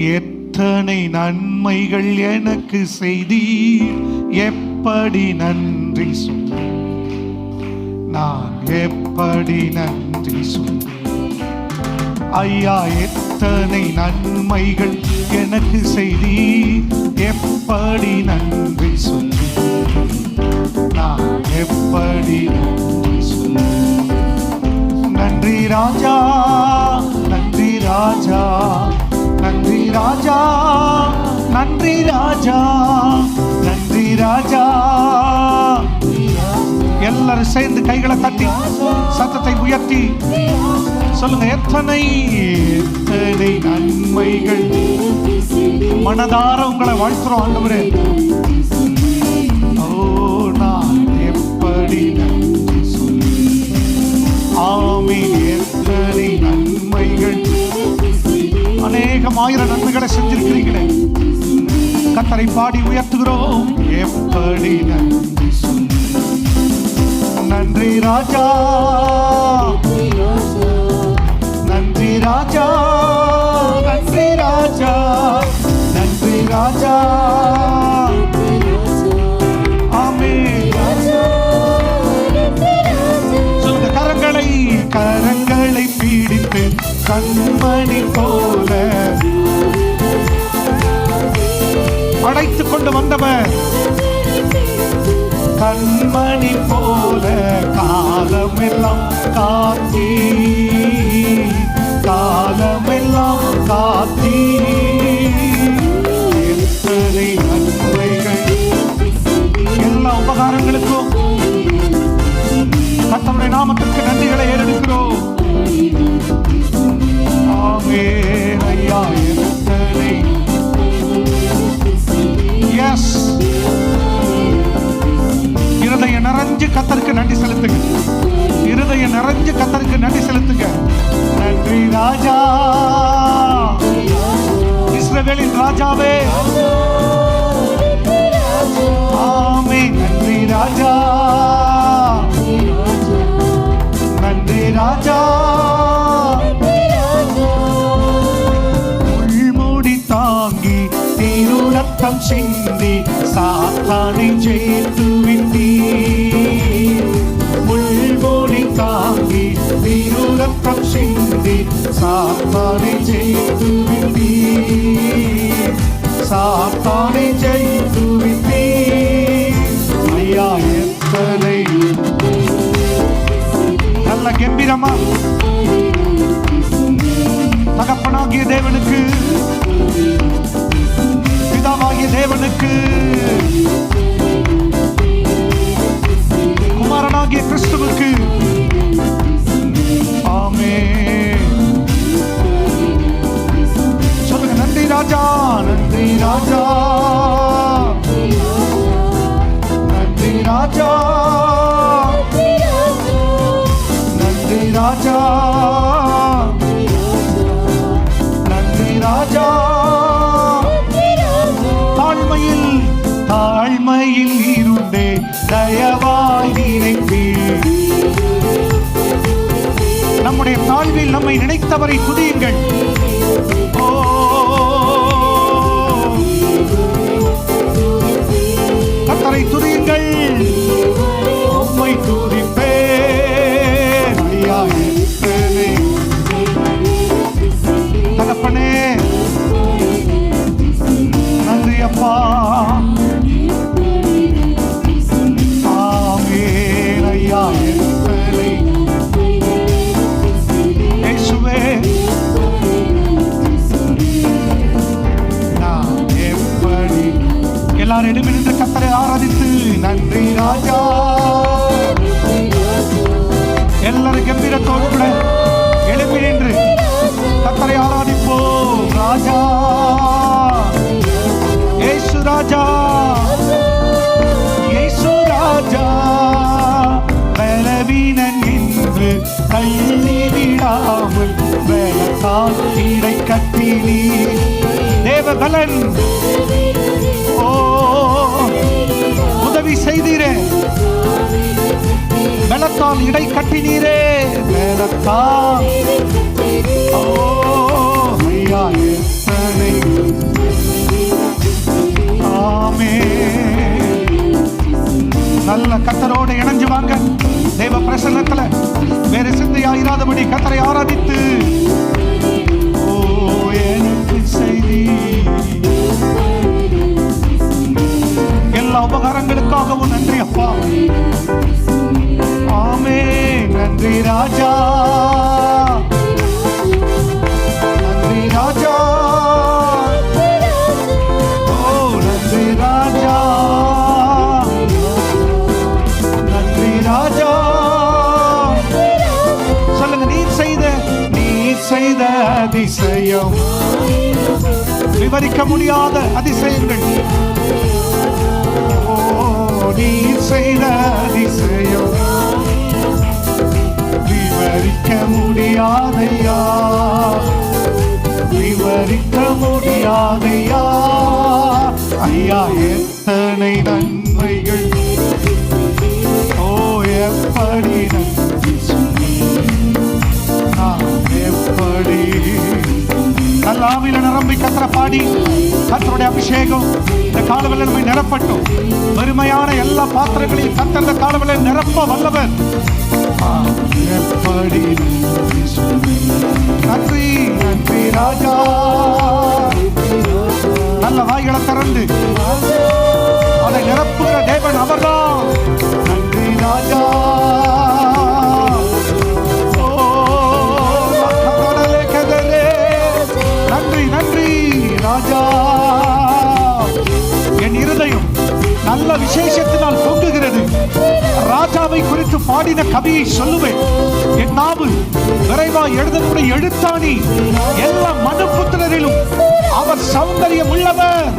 எத்தனை நன்மைகள் எனக்கு செய்தீர்? எப்படி நன்றி சொல்ல நான் எப்படி நன்றி சொல்ல ஐயா எத்தனை நன்மைகள் எனக்கு செய்தி எப்படி நன்றி சொல்லி நான் எப்படி நன்றி சொல்லி நன்றி ராஜா. ராஜா நன்றி ராஜா நன்றி ராஜா. எல்லாரும் சேர்ந்து கைகளை தட்டி சத்தத்தை உயர்த்தி சொல்லுங்க எத்தனை எத்தனை நன்மைகள். மனதார உங்களை வாழ்த்துறோம் ஆண்டவரே. ஓ நான் எப்படி நன்றி சொல்லி ஆமீன். எத்தனை நன்மைகள். அநேகம் ஆயிரம் நன்மைகளை செஞ்சிருக்கிறீங்களே கத்தரை பாடி உயர்த்துகிறோம். எப்படி நன்றி ராஜா. நன்றி ராஜா. நன்றி ராஜா. நன்றி ராஜா. கரங்களை கரங்களை பீடித்து கண்மணி போல அழைத்துக் கொண்டு வந்தவர். கண்மணி போல காலமெல்லாம் காத்தி காலமெல்லாம் காத்தீ. இஸ்ரவேலின் ராஜாவே ஆமே நன்றி ராஜா நன்றி ராஜா உள்மூடி தாங்கி தீருரத்தம் சிந்தி சாத்தானை ஜெயித்து விட்டீர் உள்மூடி தாங்கி தீருரத்தம் சிந்தி சாத்தானை ஜெயித்து விட்டீர் சாத்தானை ஜெயித்து விட்டீர் ஐயா எத்தனை நல்ல கம்பீரமா தகப்பனாகிய தேவனுக்கு பிதாவாகிய தேவனுக்கு தயவாய் நினைப்பீர் நம்முடைய தாழ்வில் நம்மை நினைத்தவரை துதியுங்கள். என்று தள்ளி விடாமல் இடை கட்டினி. தேவபலன் ஓ உதவி செய்தீரே. பலத்தால் இடை கட்டினீரே. வேலத்தால் செய்தி கத்தரை ஆராதித்து. எல்லா உபகாரங்களுக்காகவும் நன்றி அப்பா. ஆமே நன்றி ராஜா. அதிசயம். விவரிக்க முடியாத அதிசயங்கள். நீ செய்த அதிசயம். விவரிக்க முடியாதையா? விவரிக்க முடியாதையா? ஐயா எத்தனை நன்மைகள். ஆவியில நிரம்பி கத்திர பாடி கத்தருடைய அபிஷேகம் இந்த காலவெல்ல நம்மை நிரப்பட்டும். வறுமையான எல்லா பாத்திரங்களையும் கத்தர் இந்த காலவெல்ல நிரப்ப வல்லவர். நன்றி நன்றி ராஜா. நல்ல வாய்களை திறந்து அதை நிரப்ப நல்ல விசேஷத்தினால் பொங்குகிறது. ராஜாவை குறித்து பாடின கவியை சொல்லுவேன். என் நாவு விரைவா எழுதக்கூடிய எழுத்தாணி எல்லா மனுபுத்திரரிலும் அவர் சௌந்தரியம் உள்ளவர்